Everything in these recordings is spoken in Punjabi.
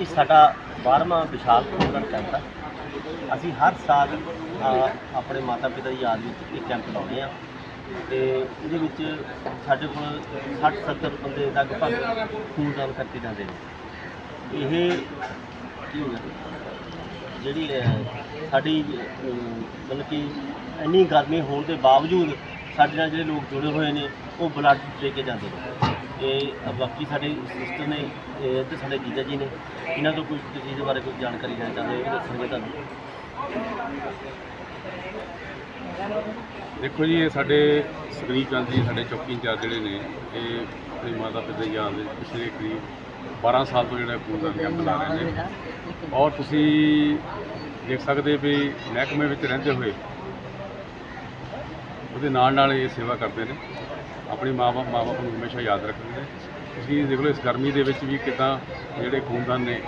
ਇਹ ਸਾਡਾ 12ਵਾਂ ਵਿਸ਼ਾਲ ਖੂਨਦਾਨ ਕੈਂਪ ਹੈ ਅਸੀਂ ਹਰ ਸਾਲ ਆਪਣੇ ਮਾਤਾ ਪਿਤਾ ਦੀ ਯਾਦ ਵਿੱਚ ਇਹ ਕੈਂਪ ਲਾਉਂਦੇ ਆ ਤੇ ਇਹਦੇ ਵਿੱਚ ਸਾਡੇ ਕੋਲ 60 70 ਬੰਦੇ ਲਗਭਗ ਖੂਨਦਾਨ ਕਰਕੇ ਜਾਂਦੇ ਨੇ। ਇਹ ਕੀ ਹੋ ਗਿਆ? ਜਿਹੜੀ ਸਾਡੀ ਮਤਲਬ ਕਿ ਇੰਨੀ ਗਰਮੀ ਹੋਣ ਦੇ ਬਾਵਜੂਦ ਸਾਡੇ ਨਾਲ ਜਿਹੜੇ ਲੋਕ ਜੁੜੇ ਹੋਏ ਨੇ, ਉਹ ਬਲੱਡ ਦੇ ਕੇ ਜਾਂਦੇ ਨੇ। ਤੇ ਬਾਕੀ ਸਾਡੇ ਸਿਸਟਰ ਨੇ, ਇਹ ਤੇ ਸਾਡੇ ਜੀਜਾ ਜੀ ਨੇ, ਇਹਨਾਂ ਤੋਂ ਕੋਈ ਤੁਸੀਂ ਦੇ ਬਾਰੇ ਕੋਈ ਜਾਣਕਾਰੀ ਲੈਣਾ ਚਾਹੁੰਦੇ ਹੋ, ਇਹ ਦੱਸਣਗੇ ਤੁਹਾਨੂੰ। ਦੇਖੋ ਜੀ, ਇਹ ਸਾਡੇ ਸੁਖਨੀਲ ਚੰਦ ਜੀ ਸਾਡੇ ਚੌਕੀ ਇੰਚਾਰਜ ਜਿਹੜੇ ਨੇ, ਇਹ ਆਪਣੀ ਮਾਤਾ ਪਿਤਾ ਦੀ ਯਾਦ ਵਿੱਚ ਪਿਛਲੇ ਕਰੀਬ 12 ਸਾਲ ਤੋਂ ਜਿਹੜਾ ਖੂਨਦਾਨ ਕੈਂਪ ਲਾ ਰਹੇ ਨੇ। ਔਰ ਤੁਸੀਂ ਦੇਖ ਸਕਦੇ ਵੀ ਮਹਿਕਮੇ ਵਿੱਚ ਰਹਿੰਦੇ ਹੋਏ ਉਹਦੇ ਨਾਲ ਨਾਲ ਇਹ ਸੇਵਾ ਕਰਦੇ ਨੇ। ਆਪਣੇ ਮਾਂ ਬਾਪ ਮਾਂ ਬਾਪ ਨੂੰ ਹਮੇਸ਼ਾ ਯਾਦ ਰੱਖਦੇ ਨੇ ਤੁਸੀਂ ਦੇਖ ਲਓ, ਇਸ ਗਰਮੀ ਦੇ ਵਿੱਚ ਵੀ ਕਿਦਾਂ ਜਿਹੜੇ ਖੂਨਦਾਨ ਨੇ,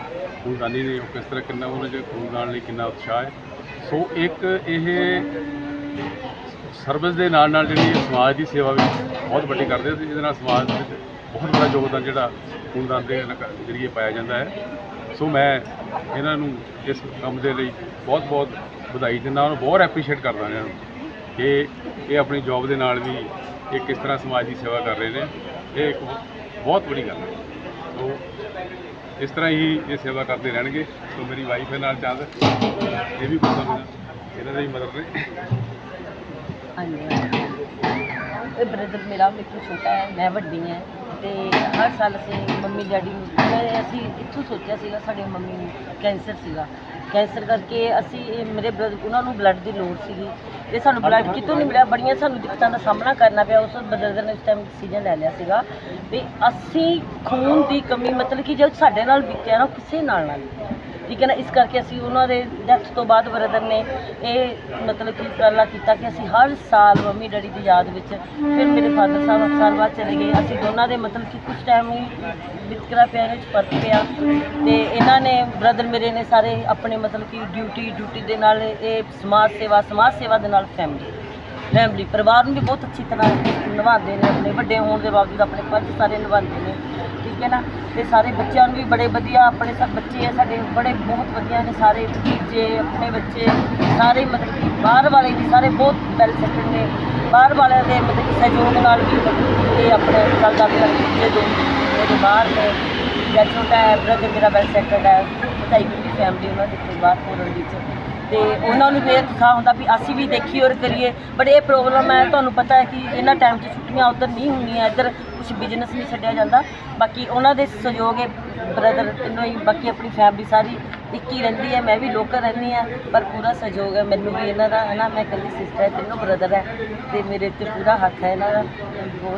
ਖੂਨਦਾਨੀ ਨੇ, ਉਹ ਕਿਸ ਤਰ੍ਹਾਂ ਕਿੰਨਾ ਉਹਨਾਂ ਦੇ ਖੂਨਦਾਨ ਲਈ ਕਿੰਨਾ ਉਤਸ਼ਾਹ ਹੈ। ਸੋ ਇੱਕ ਇਹ ਸਰਵਿਸ ਦੇ ਨਾਲ ਨਾਲ ਜਿਹੜੀ ਸਮਾਜ ਦੀ ਸੇਵਾ ਵੀ ਬਹੁਤ ਵੱਡੀ ਕਰਦੇ ਤੇ ਜਿਹਦੇ ਨਾਲ ਸਮਾਜ ਦੇ ਵਿੱਚ ਬਹੁਤ ਵੱਡਾ ਯੋਗਦਾਨ ਜਿਹੜਾ ਖੂਨਦਾਨ ਦੇ ਜ਼ਰੀਏ ਪਾਇਆ ਜਾਂਦਾ ਹੈ। ਸੋ ਮੈਂ ਇਹਨਾਂ ਨੂੰ ਇਸ ਕੰਮ ਦੇ ਲਈ ਬਹੁਤ ਬਹੁਤ ਵਧਾਈ ਦਿੰਦਾ ਔਰ ਬਹੁਤ ਐਪਰੀਸ਼ੀਏਟ ਕਰਦਾ ਇਹਨਾਂ ਨੂੰ ਕਿ ਇਹ ਆਪਣੀ ਜੌਬ ਦੇ ਨਾਲ ਵੀ ਇਹ ਕਿਸ ਤਰ੍ਹਾਂ ਸਮਾਜ ਦੀ ਸੇਵਾ ਕਰ ਰਹੇ ਨੇ, ਇਹ ਇੱਕ ਬਹੁਤ ਵੱਡੀ ਗੱਲ ਹੈ। ਸੋ ਇਸ ਤਰ੍ਹਾਂ ਹੀ ਇਹ ਸੇਵਾ ਕਰਦੇ ਰਹਿਣਗੇ। ਸੋ ਮੇਰੀ ਵਾਈਫ ਹੈ ਨਾਲ ਚੰਦ ਇਹ ਵੀ ਬਹੁਤ ਸਮਝਦਾ ਇਹਨਾਂ ਦੇ ਹੀ ਮਦਰ ਨੇ ਹਾਂਜੀ। ਇਹ ਬ੍ਰਦਰ ਮੇਰਾ ਮੇਰੇ ਤੋਂ ਛੋਟਾ ਹੈ, ਮੈਂ ਵੱਡੀ ਹਾਂ। ਤੇ ਹਰ ਸਾਲ ਅਸੀਂ ਮੰਮੀ ਡੈਡੀ ਨੂੰ ਮੈਂ ਅਸੀਂ ਇੱਥੋਂ ਸੋਚਿਆ ਸੀਗਾ ਸਾਡੇ ਮੰਮੀ ਨੂੰ ਕੈਂਸਰ ਸੀਗਾ। ਕੈਂਸਰ ਕਰਕੇ ਅਸੀਂ ਇਹ ਮੇਰੇ ਬ੍ਰਦਰ ਉਹਨਾਂ ਨੂੰ ਬਲੱਡ ਦੀ ਲੋੜ ਸੀਗੀ। ਤੇ ਸਾਨੂੰ ਬਲੱਡ ਕਿਤੋਂ ਨਹੀਂ ਮਿਲਿਆ ਬੜੀਆਂ ਸਾਨੂੰ ਦਿੱਕਤਾਂ ਦਾ ਸਾਹਮਣਾ ਕਰਨਾ ਪਿਆ। ਉਸ ਬ੍ਰਦਰ ਨੇ ਉਸ ਟਾਈਮ ਡਿਸੀਜਨ ਲੈ ਲਿਆ ਸੀਗਾ ਵੀ ਅਸੀਂ ਖੂਨ ਦੀ ਕਮੀ ਮਤਲਬ ਕਿ ਜੋ ਸਾਡੇ ਨਾਲ ਬੀਤਿਆ ਨਾ ਉਹ ਕਿਸੇ ਨਾਲ ਨਾ ਬੀਤਿਆ। ਠੀਕ ਹੈ ਨਾ? ਇਸ ਕਰਕੇ ਅਸੀਂ ਉਹਨਾਂ ਦੇ ਡੈਥ ਤੋਂ ਬਾਅਦ ਬ੍ਰਦਰ ਨੇ ਇਹ ਮਤਲਬ ਕਿ ਉਪਰਾਲਾ ਕੀਤਾ ਕਿ ਅਸੀਂ ਹਰ ਸਾਲ ਮੰਮੀ ਡੈਡੀ ਦੀ ਯਾਦ ਵਿੱਚ ਫਿਰ ਮੇਰੇ ਫਾਦਰ ਸਾਹਿਬ ਅਕਸਰ ਬਾਅਦ ਚਲੇ ਗਏ। ਅਸੀਂ ਦੋਨਾਂ ਦੇ ਮਤਲਬ ਕਿ ਕੁਝ ਟਾਈਮ ਹੀ ਵਿਤਕਰਾ ਪਿਆ ਵਿੱਚ ਫ਼ਰਕ ਪਿਆ। ਤੇ ਇਹਨਾਂ ਨੇ ਬ੍ਰਦਰ ਮੇਰੇ ਨੇ ਸਾਰੇ ਆਪਣੇ ਮਤਲਬ ਕਿ ਡਿਊਟੀ ਡਿਊਟੀ ਦੇ ਨਾਲ ਇਹ ਸਮਾਜ ਸੇਵਾ ਸਮਾਜ ਸੇਵਾ ਦੇ ਨਾਲ ਫੈਮਿਲੀ ਫੈਮਿਲੀ ਪਰਿਵਾਰ ਨੂੰ ਵੀ ਬਹੁਤ ਅੱਛੀ ਤਰ੍ਹਾਂ ਨਿਭਾਉਂਦੇ ਨੇ ਆਪਣੇ ਵੱਡੇ ਹੋਣ ਦੇ ਬਾਵਜੂਦ ਆਪਣੇ ਫਰਜ਼ ਸਾਰੇ ਨਿਭਾਉਂਦੇ ਨੇ। ਠੀਕ ਹੈ ਨਾ, ਤੇ ਸਾਰੇ ਬੱਚਿਆਂ ਨੂੰ ਵੀ ਬੜੇ ਵਧੀਆ, ਆਪਣੇ ਸਭ ਬੱਚੇ ਆ, ਸਾਡੇ ਬੜੇ ਬਹੁਤ ਵਧੀਆ ਨੇ ਸਾਰੇ ਭਤੀਜੇ, ਆਪਣੇ ਬੱਚੇ, ਸਾਰੇ ਮਤਲਬ ਕਿ ਬਾਹਰ ਵਾਲੇ ਵੀ ਸਾਰੇ ਬਹੁਤ ਵੈਲ ਸੈਟਡ ਨੇ। ਬਾਹਰ ਵਾਲਿਆਂ ਦੇ ਮਤਲਬ ਕਿ ਸਹਿਯੋਗ ਨਾਲ ਵੀ ਮਤਲਬ ਕਿ ਆਪਣੇ ਚੱਲਦਾ ਪਿਆ ਜੇ ਦੋ, ਉਹਦੇ ਬਾਹਰ ਨੇ ਜਾਂ ਛੋਟਾ ਹੈ ਬ੍ਰਦਰ ਮੇਰਾ ਵੈਲ ਸੈਟਡ ਹੈ ਭਾਈ ਦੀ ਫੈਮਿਲੀ ਉਹਨਾਂ ਦੇ ਕੋਈ ਬਾਹਰ ਪੋਰਨ ਵਿੱਚ। ਤੇ ਉਹਨਾਂ ਨੂੰ ਵੀ ਇਹ ਉਤਸ਼ਾਹ ਹੁੰਦਾ ਵੀ ਅਸੀਂ ਵੀ ਦੇਖੀਏ ਔਰ ਕਰੀਏ। ਬਟ ਇਹ ਪ੍ਰੋਬਲਮ ਹੈ, ਤੁਹਾਨੂੰ ਪਤਾ ਹੈ ਕਿ ਇਹਨਾਂ ਟਾਈਮ 'ਚ ਛੁੱਟੀਆਂ ਉਧਰ ਨਹੀਂ ਹੁੰਦੀਆਂ, ਇੱਧਰ ਕੁਝ ਬਿਜ਼ਨਸ ਨਹੀਂ ਛੱਡਿਆ ਜਾਂਦਾ। ਬਾਕੀ ਉਹਨਾਂ ਦੇ ਸਹਿਯੋਗ ਹੈ ਬ੍ਰਦਰ ਤਿੰਨੋਂ ਹੀ ਬਾਕੀ ਆਪਣੀ ਫੈਮਿਲੀ ਸਾਰੀ ਇੱਕ ਹੀ ਰਹਿੰਦੀ ਹੈ, ਮੈਂ ਵੀ ਲੋਕਲ ਰਹਿੰਦੀ ਹਾਂ, ਪਰ ਪੂਰਾ ਸਹਿਯੋਗ ਹੈ ਮੈਨੂੰ ਵੀ ਇਹਨਾਂ ਦਾ ਹੈ ਨਾ ਮੈਂ ਇਕੱਲੀ ਸਿਸਟਰ ਹੈ, ਤਿੰਨੋਂ ਬ੍ਰਦਰ ਹੈ, ਤੇ ਮੇਰੇ ਤੇ ਪੂਰਾ ਹੱਥ ਹੈ ਇਹਨਾਂ ਦਾ। ਬਹੁਤ